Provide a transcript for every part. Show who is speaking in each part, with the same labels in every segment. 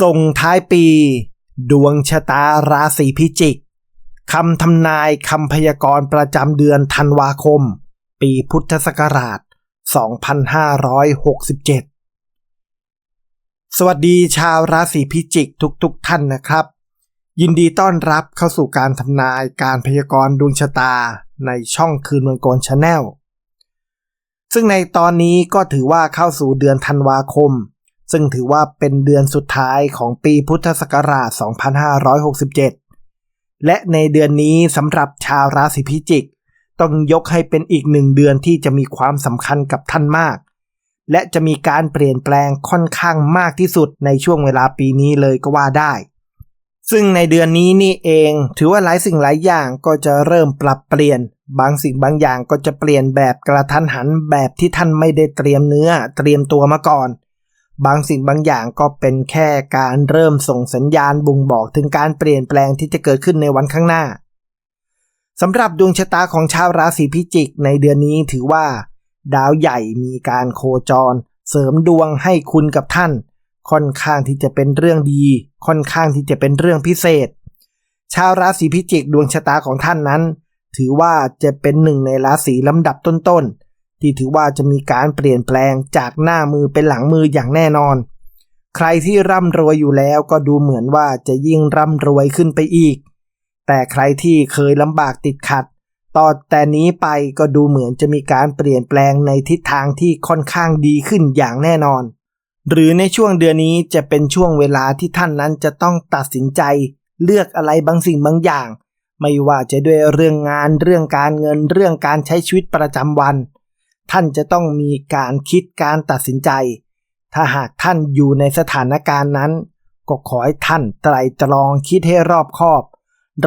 Speaker 1: ส่งท้ายปี ดวงชะตาราศีพิจิกคำทำนายคำพยากรณ์ประจำเดือนธันวาคม ปีพุทธศักราช 2567 สวัสดีชาวราศีพิจิกทุกๆทท่านนะครับ ยินดีต้อนรับเข้าสู่การทำนายการพยากรณ์ดวงชะตาในช่องคืนวันโกนชาแนลซึ่งในตอนนี้ก็ถือว่าเข้าสู่เดือนธันวาคม ซึ่งถือว่าเป็นเดือนสุดท้ายของปีพุทธศักราช 2567 และในเดือนนี้สำหรับชาวราศีพิจิก ต้องยกให้เป็นอีกหนึ่งเดือนที่จะมีความสำคัญกับท่านมาก และจะมีการเปลี่ยนแปลงค่อนข้างมากที่สุดในช่วงเวลาปีนี้เลยก็ว่าได้ ซึ่งในเดือนนี้นี่เอง ถือว่าหลายสิ่งหลายอย่างก็จะเริ่มปรับเปลี่ยนบางสิ่งบางอย่างก็จะเปลี่ยนแบบกระทันหันแบบที่ท่านไม่ได้เตรียมเนื้อเตรียมตัวมาก่อน บางสิ่งบางอย่างก็เป็นแค่การเริ่มส่งสัญญาณบ่งบอกถึงการเปลี่ยนแปลงที่จะเกิดขึ้นในวันข้างหน้าสำหรับดวงชะตาของชาวราศีพิจิกในเดือนนี้ถือว่า ดาวใหญ่มีการโคจร เสริมดวงให้คุณกับท่าน ค่อนข้างที่จะเป็นเรื่องดี ค่อนข้างที่จะเป็นเรื่องพิเศษ ชาวราศีพิจิกดวงชะตาของท่านนั้น ถือว่าจะเป็นหนึ่งในราศีลำดับต้นๆ ที่ถือว่าจะมีการเปลี่ยนแปลงจากหน้ามือเป็นหลังมืออย่างแน่นอน ใครที่ร่ำรวยอยู่แล้วก็ดูเหมือนว่าจะยิ่งร่ำรวยขึ้นไปอีก แต่ใครที่เคยลำบากติดขัด ต่อแต่นี้ไปก็ดูเหมือนจะมีการเปลี่ยนแปลงในทิศทางที่ค่อนข้างดีขึ้นอย่างแน่นอน หรือในช่วงเดือนนี้จะเป็นช่วงเวลาที่ท่านนั้นจะต้องตัดสินใจ เลือกอะไรบางสิ่งบางอย่าง ไม่ว่าจะด้วยเรื่องงานเรื่องการเงินเรื่องการใช้ชีวิตประจำวัน ท่านจะต้องมีการคิดการตัดสินใจ ถ้าหากท่านอยู่ในสถานการณ์นั้น ก็ขอให้ท่านไตรตรองคิดให้รอบคอบ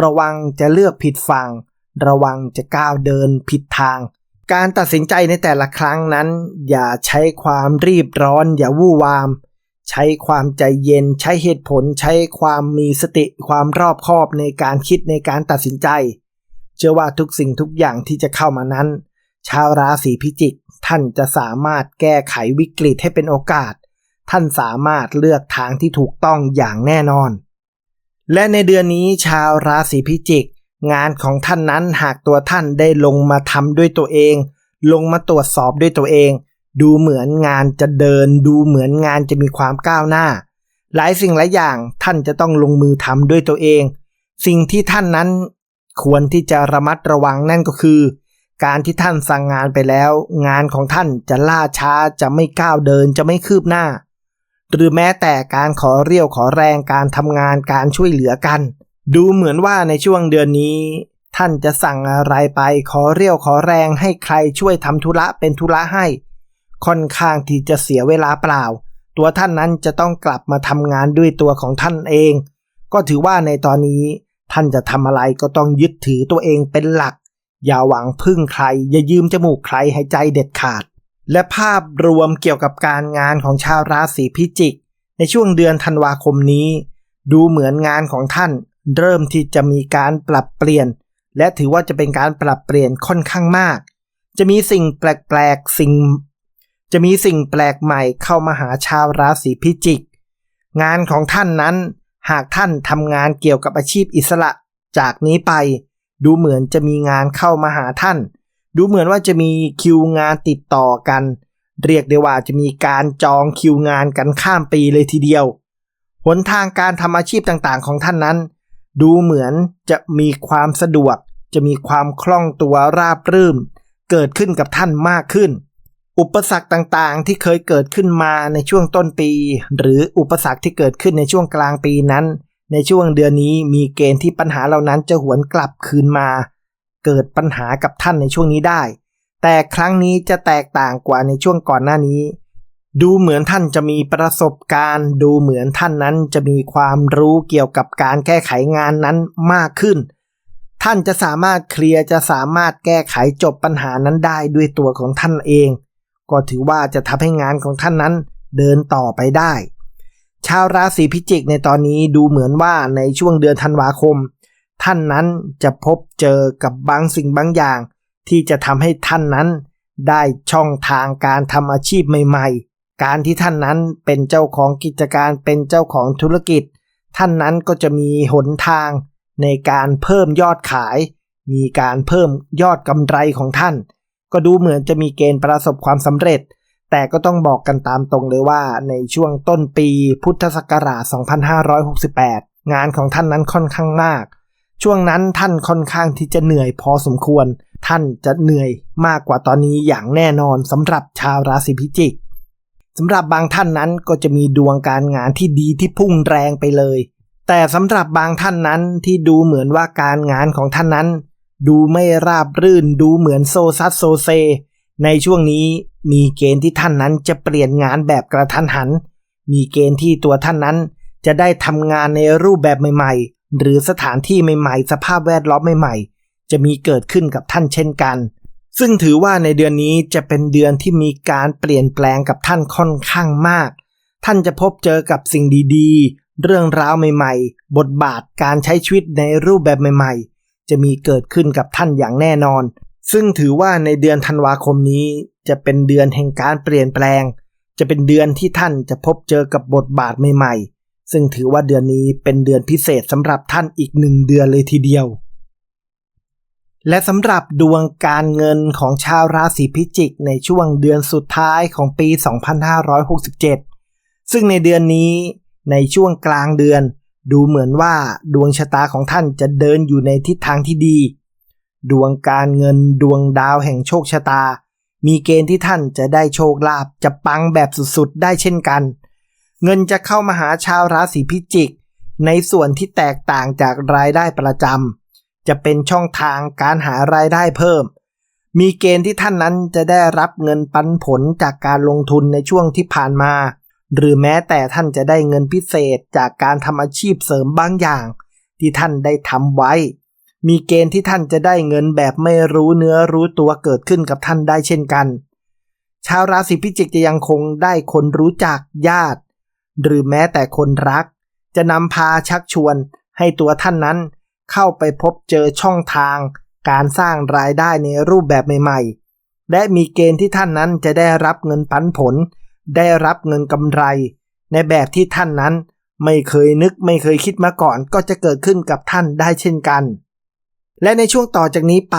Speaker 1: ระวังจะเลือกผิดฝั่ง ระวังจะก้าวเดินผิดทาง การตัดสินใจในแต่ละครั้งนั้น อย่าใช้ความรีบร้อน อย่าวู่วาม ใช้ความใจเย็น ใช้เหตุผล ใช้ความมีสติ ความรอบคอบในการคิดในการตัดสินใจ เชื่อว่าทุกสิ่งทุกอย่างที่จะเข้ามานั้นชาวราศีพิจิก ท่านจะสามารถแก้ไขวิกฤตให้เป็นโอกาส ท่านสามารถเลือกทางที่ถูกต้องอย่างแน่นอน และในเดือนนี้ชาวราศีพิจิก งานของท่านนั้นหากตัวท่านได้ลงมาทำด้วยตัวเอง ลงมาตรวจสอบด้วยตัวเอง ดูเหมือนงานจะเดิน ดูเหมือนงานจะมีความก้าวหน้า หลายสิ่งหลายอย่างท่านจะต้องลงมือทำด้วยตัวเอง สิ่งที่ท่านนั้นควรที่จะระมัดระวังนั่นก็คือ การที่ท่านสั่งงานไปแล้ว งานของท่านจะล่าช้าจะไม่ก้าวเดินจะไม่คืบหน้า หรือแม้แต่การขอเรียวขอแรงการทำงานการช่วยเหลือกัน ดูเหมือนว่าในช่วงเดือนนี้ ท่านจะสั่งอะไรไปขอเรียวขอแรงให้ใครช่วยทำธุระเป็นธุระให้ ค่อนข้างที่จะเสียเวลาเปล่า ตัวท่านนั้นจะต้องกลับมาทำงานด้วยตัวของท่านเอง ก็ถือว่าในตอนนี้ ท่านจะทำอะไรก็ต้องยึดถือตัวเองเป็นหลัก อย่าหวังพึ่งใคร อย่ายืมจมูกใครให้ใจเด็ดขาด และภาพรวมเกี่ยวกับการงานของชาวราศีพิจิก ในช่วงเดือนธันวาคมนี้ ดูเหมือนงานของท่าน เริ่มที่จะมีการปรับเปลี่ยน และถือว่าจะเป็นการปรับเปลี่ยนค่อนข้างมาก จะมีสิ่งแปลกๆสิ่ง จะมีสิ่งแปลกใหม่เข้ามาหาชาวราศีพิจิก งานของท่านนั้น หากท่านทำงานเกี่ยวกับอาชีพอิสระ จากนี้ไป ดูเหมือนจะมีงานเข้ามาหาท่าน ดูเหมือนว่าจะมีคิวงานติดต่อกัน เรียกได้ว่าจะมีการจองคิวงานกันข้ามปีเลยทีเดียว หนทางการทำอาชีพต่างๆ ของท่านนั้น ดูเหมือนจะมีความสะดวก จะมีความคล่องตัวราบรื่นเกิดขึ้นกับท่านมากขึ้น อุปสรรคต่างๆ ที่เคยเกิดขึ้นมาในช่วงต้นปี หรืออุปสรรคที่เกิดขึ้นในช่วงกลางปีนั้น ในช่วงเดือนนี้มีเกณฑ์ที่ปัญหาเหล่านั้นจะหวนกลับคืนมา เกิดปัญหากับท่านในช่วงนี้ได้ แต่ครั้งนี้จะแตกต่างกว่าในช่วงก่อนหน้านี้ ดูเหมือนท่านจะมีประสบการณ์ ดูเหมือนท่านนั้นจะมีความรู้เกี่ยวกับการแก้ไขงานนั้นมากขึ้น ท่านจะสามารถเคลียร์จะสามารถแก้ไขจบปัญหานั้นได้ด้วยตัวของท่านเอง ก็ถือว่าจะทำให้งานของท่านนั้นเดินต่อไปได้ ชาวราศีพิจิกในตอนนี้ดูเหมือนว่าในช่วงเดือนธันวาคม ท่านนั้นจะพบเจอกับบางสิ่งบางอย่าง ที่จะทำให้ท่านนั้น ได้ช่องทางการทำอาชีพใหม่ๆ การที่ท่านนั้นเป็นเจ้าของกิจการเป็นเจ้าของธุรกิจ ท่านนั้นก็จะมีหนทางในการเพิ่มยอดขาย มีการเพิ่มยอดกำไรของท่าน ก็ดูเหมือนจะมีเกณฑ์ประสบความสำเร็จ แต่ก็ต้องบอกกันตามตรงเลยว่าในช่วงต้นปีพุทธศักราช 2568 งานของท่านนั้นค่อนข้างมาก ช่วงนั้นท่านค่อนข้างที่จะเหนื่อยพอสมควร ท่านจะเหนื่อยมากกว่าตอนนี้อย่างแน่นอนสำหรับชาวราศีพิจิกสำหรับบางท่านนั้นก็จะมีดวงการงานที่ดีที่พุ่งแรงไปเลย แต่สำหรับบางท่านนั้นที่ดูเหมือนว่าการงานของท่านนั้น ดูไม่ราบรื่นดูเหมือนโซซัสโซเซ ในช่วงนี้มีเกณฑ์ที่ท่านนั้นจะเปลี่ยนงานแบบกระทันหัน มีเกณฑ์ที่ตัวท่านนั้นจะได้ทำงานในรูปแบบใหม่ๆ หรือสถานที่ใหม่ๆ สภาพแวดล้อมใหม่ๆ จะมีเกิดขึ้นกับท่านเช่นกัน ซึ่งถือว่าในเดือนนี้จะเป็นเดือนที่มีการเปลี่ยนแปลงกับท่านค่อนข้างมาก ท่านจะพบเจอกับสิ่งดีๆ เรื่องราวใหม่ๆ บทบาทการใช้ชีวิตในรูปแบบใหม่ๆ จะมีเกิดขึ้นกับท่านอย่างแน่นอน ซึ่งถือว่าในเดือนธันวาคมนี้จะเป็นเดือนแห่งการเปลี่ยนแปลง จะเป็นเดือนที่ท่านจะพบเจอกับบทบาทใหม่ๆ ซึ่งถือว่าเดือนนี้เป็นเดือนพิเศษสำหรับท่านอีกหนึ่งเดือนเลยทีเดียว และสำหรับดวงการเงินของชาวราศีพิจิก ในช่วงเดือนสุดท้ายของปี 2567 ซึ่งในเดือนนี้ในช่วงกลางเดือน ดูเหมือนว่าดวงชะตาของท่านจะเดินอยู่ในทิศทางที่ดี ดวงการเงินดวงดาวแห่งโชคชะตา มีเกณฑ์ที่ท่านจะได้โชคลาภจะปังแบบสุดๆ ได้เช่นกัน เงินจะเข้ามาหาชาวราศีพิจิก ในส่วนที่แตกต่างจากรายได้ประจำจะเป็นช่องทางการหารายได้เพิ่ม มีเกณฑ์ที่ท่านนั้นจะได้รับเงินปันผลจากการลงทุนในช่วงที่ผ่านมา หรือแม้แต่ท่านจะได้เงินพิเศษจากการทำอาชีพเสริมบางอย่าง ที่ท่านได้ทำไว้ มีเกณฑ์ที่ท่านจะได้เงินแบบไม่รู้เนื้อรู้ตัวเกิดขึ้นกับท่านได้เช่นกัน ชาวราศีพิจิกจะยังคงได้คนรู้จักญาติ หรือแม้แต่คนรัก จะนำพาชักชวนให้ตัวท่านนั้น เข้าไปพบเจอช่องทาง การสร้างรายได้ในรูปแบบใหม่ๆ และมีเกณฑ์ที่ท่านนั้นจะได้รับเงินปันผล ได้รับเงินกำไร ในแบบที่ท่านนั้น ไม่เคยนึกไม่เคยคิดมาก่อนก็จะเกิดขึ้นกับท่านได้เช่นกัน และในช่วงต่อจากนี้ไป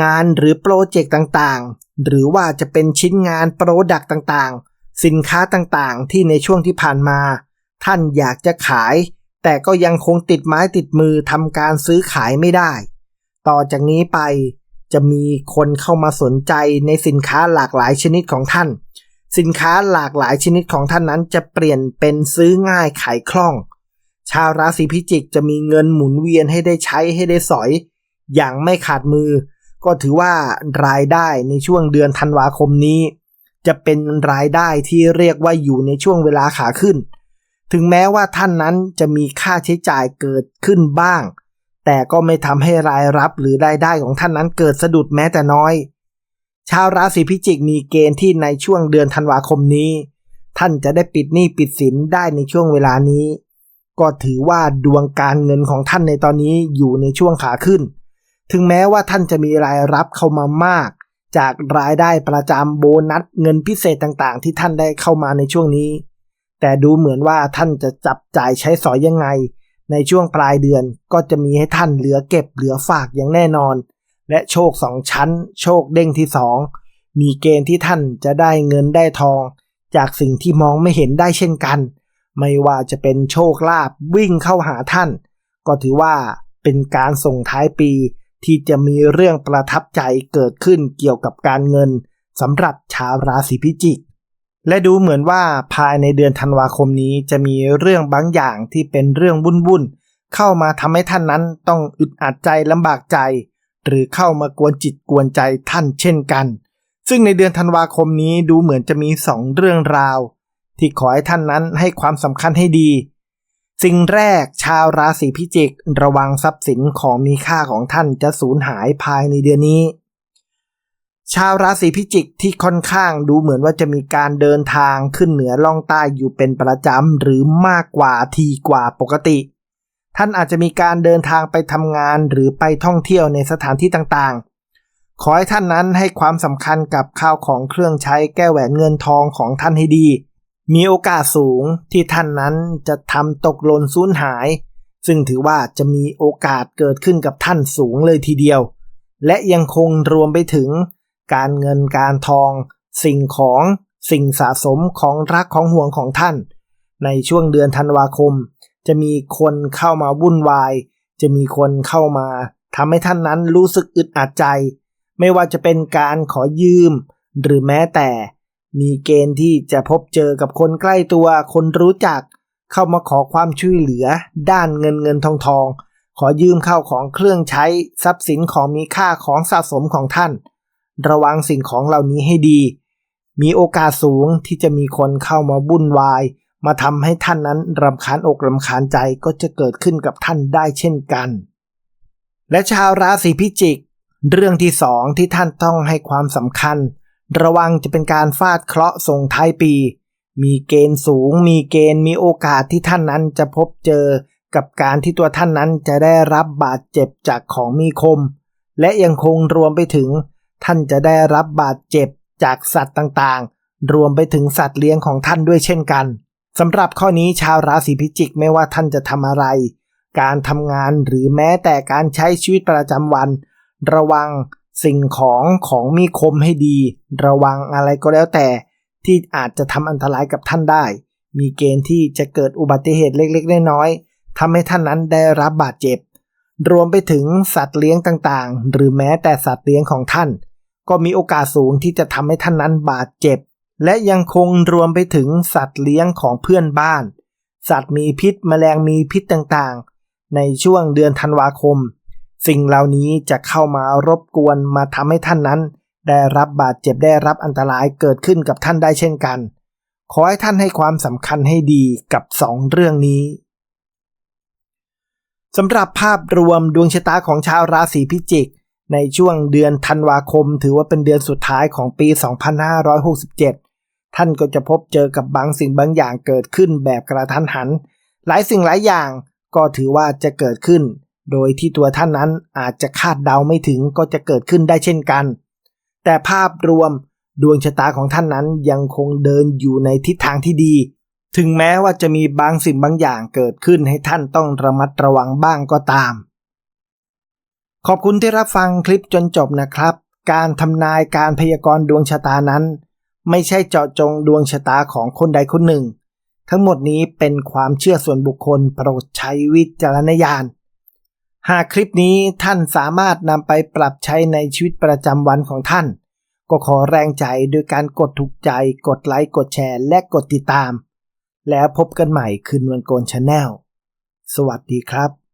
Speaker 1: งานหรือโปรเจกต์ต่างๆ หรือว่าจะเป็นชิ้นงานโปรดักต์ต่างๆ สินค้าต่างๆ ที่ในช่วงที่ผ่านมา ท่านอยากจะขาย แต่ก็ยังคงติดไม้ติดมือทำการซื้อขายไม่ได้ ต่อจากนี้ไปจะมีคนเข้ามาสนใจในสินค้าหลากหลายชนิดของท่าน สินค้าหลากหลายชนิดของท่านนั้นจะเปลี่ยนเป็นซื้อง่ายขายคล่อง ชาวราศีพิจิกจะมีเงินหมุนเวียนให้ได้ใช้ให้ได้สอย อย่างไม่ขาดมือ ก็ถือว่ารายได้ในช่วงเดือนธันวาคมนี้ จะเป็นรายได้ที่เรียกว่าอยู่ในช่วงเวลาขาขึ้น ถึงแม้ว่าท่านนั้นจะมีค่าใช้จ่ายเกิดขึ้นบ้าง แต่ก็ไม่ทำให้รายรับหรือรายได้ของท่านนั้นเกิดสะดุดแม้แต่น้อย ชาวราศีพิจิกมีเกณฑ์ที่ในช่วงเดือนธันวาคมนี้ ท่านจะได้ปิดหนี้ปิดสินได้ในช่วงเวลานี้ ก็ถือว่าดวงการเงินของท่านในตอนนี้อยู่ในช่วงขาขึ้น ถึงแม้ว่าท่านจะมีรายรับเข้ามามาก จากรายได้ประจำโบนัสเงินพิเศษต่างๆ ที่ท่านได้เข้ามาในช่วงนี้ แต่ดูเหมือนว่าท่านจะจับจ่ายใช้สอยยังไง ในช่วงปลายเดือนก็จะมีให้ท่านเหลือเก็บเหลือฝากอย่างแน่นอน และโชคสองชั้น โชคเด้งที่สองมีเกณฑ์ที่ท่านจะได้เงินได้ทอง จากสิ่งที่มองไม่เห็นได้เช่นกัน ไม่ว่าจะเป็นโชคลาภวิ่งเข้าหาท่าน ก็ถือว่าเป็นการส่งท้ายปีที่จะมีเรื่องประทับใจเกิดขึ้นเกี่ยวกับการเงินสำหรับชาวราศีพิจิก และดูเหมือนว่าภายในเดือนธันวาคมนี้จะมีเรื่องบางอย่างที่เป็นเรื่องวุ่นๆเข้ามาทำให้ท่านนั้นต้องอึดอัดใจลำบากใจ หรือเข้ามากวนจิตกวนใจท่านเช่นกัน ซึ่งในเดือนธันวาคมนี้ดูเหมือนจะมีสองเรื่องราว ที่ขอให้ท่านนั้นให้ความสำคัญให้ดี สิ่งแรกชาวราศีพิจิก ระวังทรัพย์สินของมีค่าของท่านจะสูญหายภายในเดือนนี้ ชาวราศีพิจิกที่ค่อนข้างดูเหมือนว่าจะมีการเดินทางขึ้นเหนือล่องใต้อยู่เป็นประจำหรือมากกว่าทีกว่าปกติ ท่านอาจจะมีการเดินทางไปทำงานหรือไปท่องเที่ยวในสถานที่ต่างขอให้ท่านนั้นให้ความสำคัญกับข้าวของเครื่องใช้แก้แหวนเงินทองของท่านให้ดี มีโอกาสสูงที่ท่านนั้นจะทำตกหล่นสูญหาย ซึ่งถือว่าจะมีโอกาสเกิดขึ้นกับท่านสูงเลยทีเดียว และยังคงรวมไปถึง การเงินการทอง สิ่งของสิ่งสะสมของรักของห่วงของท่าน ในช่วงเดือนธันวาคม จะมีคนเข้ามาวุ่นวาย จะมีคนเข้ามาทำให้ท่านนั้นรู้สึกอึดอัดใจ ไม่ว่าจะเป็นการขอยืม หรือแม้แต่ มีเกณฑ์ที่จะพบเจอกับคนใกล้ตัว คนรู้จัก เข้ามาขอความช่วยเหลือ ด้านเงินเงินทองทอง ขอยืมเข้าของเครื่องใช้ทรัพย์สินของมีค่าของสะสมของท่าน ระวังสิ่งของเหล่านี้ให้ดี มีโอกาสสูงที่จะมีคนเข้ามาบุ่นวาย มาทำให้ท่านนั้นรำคาญอกรำคาญใจก็จะเกิดขึ้นกับท่านได้เช่นกัน และชาวราศีพิจิก เรื่องที่สองที่ท่านต้องให้ความสำคัญ ระวังจะเป็นการฟาดเคราะห์ส่งท้ายปี มีเกณฑ์สูง มีเกณฑ์มีโอกาสที่ท่านนั้นจะพบเจอ กับการที่ตัวท่านนั้นจะได้รับบาดเจ็บจากของมีคม และยังคงรวมไปถึง ท่านจะได้รับบาดเจ็บจากสัตว์ต่างๆ รวมไปถึงสัตว์เลี้ยงของท่านด้วยเช่นกันสำหรับข้อนี้ชาวราศีพิจิกไม่ว่าท่านจะทำอะไร การทำงานหรือแม้แต่การใช้ชีวิตประจำวัน ระวัง สิ่งของของมีคมให้ดี ระวังอะไรก็แล้วแต่ ที่อาจจะทำอันตรายกับท่านได้ มีเกณฑ์ที่จะเกิดอุบัติเหตุเล็กๆ น้อยๆทำให้ท่านนั้นได้รับบาดเจ็บ รวมไปถึงสัตว์เลี้ยงต่างๆ หรือแม้แต่สัตว์เลี้ยงของท่าน ก็มีโอกาสสูงที่จะทำให้ท่านนั้นบาดเจ็บ และยังคงรวมไปถึงสัตว์เลี้ยงของเพื่อนบ้าน สัตว์มีพิษแมลงมีพิษต่างๆ ในช่วงเดือนธันวาคม สิ่งเหล่านี้จะเข้ามารบกวนมาทำให้ท่านนั้น ได้รับบาดเจ็บได้รับอันตรายเกิดขึ้นกับท่านได้เช่นกัน ขอให้ท่านให้ความสำคัญให้ดีกับสองเรื่องนี้สำหรับภาพรวมดวงชะตาของชาวราศีพิจิก ในช่วงเดือนธันวาคม ถือว่าเป็นเดือนสุดท้ายของปี 2567 ท่านก็จะพบเจอกับบางสิ่งบางอย่างเกิดขึ้นแบบกระทันหัน หลายสิ่งหลายอย่างก็ถือว่าจะเกิดขึ้น โดยที่ตัวท่านนั้นอาจจะคาดเดาไม่ถึงก็จะเกิดขึ้นได้เช่นกัน แต่ภาพรวมดวงชะตาของท่านนั้นยังคงเดินอยู่ในทิศทางที่ดี ถึงแม้ว่าจะมีบางสิ่งบางอย่างเกิดขึ้นให้ท่านต้องระมัดระวังบ้างก็ตาม ขอบคุณที่รับฟังคลิปจนจบนะครับ การทำนายการพยากรณ์ดวงชะตานั้น ไม่ใช่เจาะจงดวงชะตาของคนใดคนหนึ่ง ทั้งหมดนี้เป็นความเชื่อส่วนบุคคลโปรดใช้วิจารณญาณ หากคลิปนี้ท่านสามารถนำไปปรับใช้ในชีวิตประจำวันของท่าน ก็ขอแรงใจโดยการกดถูกใจ กดไลค์ กดแชร์ และกดติดตาม แล้วพบกันใหม่คืนวันโกนชาแนลสวัสดีครับ